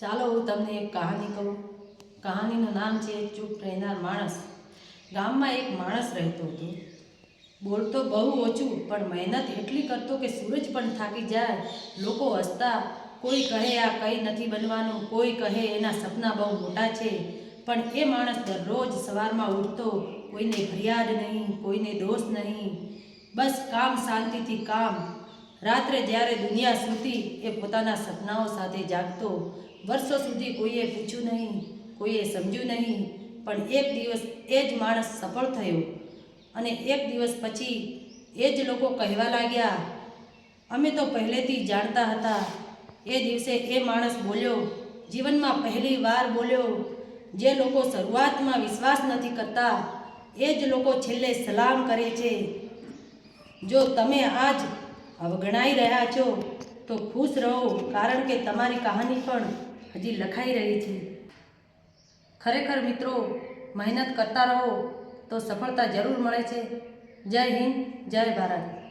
ચાલો હું તમને એક કહાની કહું. કહાનીનું નામ છે, ચૂપ રહેનાર માણસ. ગામમાં એક માણસ રહેતો હતો. બોલતો બહુ ઓછું, પણ મહેનત એટલી કરતો કે સૂરજ પણ થાકી જાય. લોકો હસતા, કોઈ કહે આ કંઈ નથી બનવાનું, કોઈ કહે એના સપના બહુ મોટા છે. પણ એ માણસ દરરોજ સવારમાં ઉઠતો, કોઈને ફરિયાદ નહીં, કોઈને દોષ નહીં. બસ કામ શાંતિથી કામ. રાત્રે જ્યારે દુનિયા સૂતી, એ પોતાના સપનાઓ સાથે જાગતો. વર્ષો સુધી કોઈએ પૂછ્યું નહીં, કોઈએ સમજ્યું નહીં, પણ એક દિવસ એ જ માણસ સફળ થયો. અને એક દિવસ પછી એ જ લોકો કહેવા લાગ્યા, અમે તો પહેલેથી જાણતા હતા. એ દિવસે એ માણસ બોલ્યો, જીવનમાં પહેલી વાર બોલ્યો. જે લોકો શરૂઆતમાં વિશ્વાસ નથી કરતા, એ જ લોકો છેલ્લે સલામ કરે છે. જો તમે આજ અવગણાઈ રહ્યા છો, તો ખુશ રહો, કારણ કે તમારી કહાની પણ હજી લખાઈ રહી છે. ખરેખર મિત્રો, મહેનત કરતા રહો, તો સફળતા જરૂર મળે છે. જય હિન્દ, જય ભારત.